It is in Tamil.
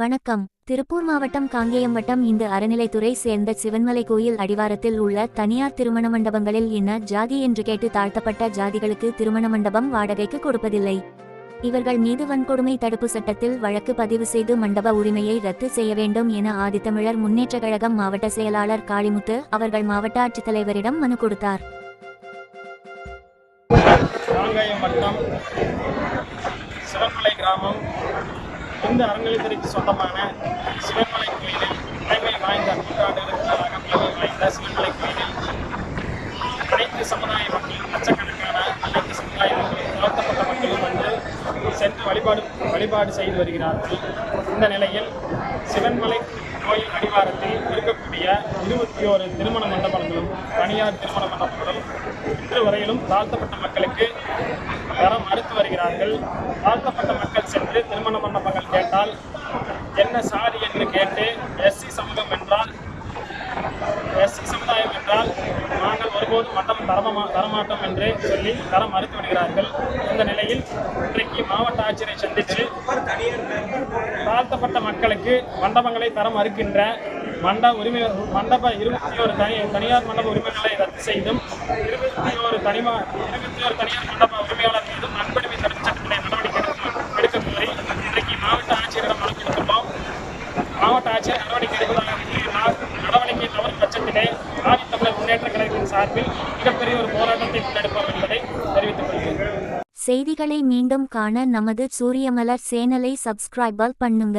வணக்கம். திருப்பூர் மாவட்டம் காங்கேயம் வட்டம் இந்து அறநிலைத்துறை சேர்ந்த சிவன்மலை கோயில் அடிவாரத்தில் உள்ள தனியார் திருமண மண்டபங்களில் என்ன ஜாதி என்று கேட்டு தாழ்த்தப்பட்ட ஜாதிகளுக்கு திருமண மண்டபம் வாடகைக்கு கொடுப்பதில்லை. இவர்கள் மீது வன்கொடுமை தடுப்பு சட்டத்தில் வழக்கு பதிவு செய்து மண்டப உரிமையை ரத்து செய்ய வேண்டும் என ஆதித்தமிழர் முன்னேற்றக் கழகம் மாவட்ட செயலாளர் காளிமுத்து அவர்கள் மாவட்ட ஆட்சித்தலைவரிடம் மனு கொடுத்தார். சிவன்மலை கிராமம் இந்த அறநிலைத்துறைக்கு சொந்தமான சிவன்மலை கோயிலில் பழமை வாய்ந்த நூற்றாண்டுகளுக்கு மேலாக பழமை வாய்ந்த சிவன்மலை கோயிலில் அனைத்து சமுதாய மக்கள் லட்சக்கணக்கான அனைத்து சமுதாய மக்களும் தாழ்த்தப்பட்ட மக்களும் வந்து சென்று வழிபாடு வழிபாடு செய்து வருகிறார்கள். இந்த நிலையில் சிவன்மலை கோயில் அடிவாரத்தில் இருக்கக்கூடிய இருபத்தி ஓரு திருமண மண்டபங்களும் தனியார் திருமண மண்டபங்களும் இன்று வரையிலும் தாழ்த்தப்பட்ட மக்களுக்கு தரம் மறுத்து வருகிறார்கள். தாழ்த்தப்பட்ட மக்கள் திருமண மண்டபங்கள் கேட்டால் என்ன சாரி என்று கேட்டு எஸ்சி சமூகம் என்றால் எஸ்சி சமுதாயம் என்றால் நாங்கள் ஒருபோதும் மண்டபம் தரமா தரமாட்டோம் என்று சொல்லி தர மறுத்து விடுகிறார்கள். இந்த நிலையில் இன்றைக்கு மாவட்ட ஆட்சியரை சந்தித்து தாழ்த்தப்பட்ட மக்களுக்கு மண்டபங்களை தர மறுக்கின்ற மண்ட உரிமை மண்டப இருபத்தி ஒரு தனி தனியார் மண்டப உரிமைகளை ரத்து செய்தும் இருபத்தி ஒரு தனிமா இருபத்தி ஒரு தனியார் மண்டப நடவடிக்கை எடுப்பதாக நடவடிக்கை தவறும் பட்சத்திலே முன்னேற்ற கழகத்தின் சார்பில் மிகப்பெரிய ஒரு போராட்டத்தை முன்னெடுப்போம் என்பதை தெரிவித்துக் கொள்கிறேன். செய்திகளை மீண்டும் காண நமது சூரியமலர் சேனலை சப்ஸ்கிரைபல் பண்ணுங்க.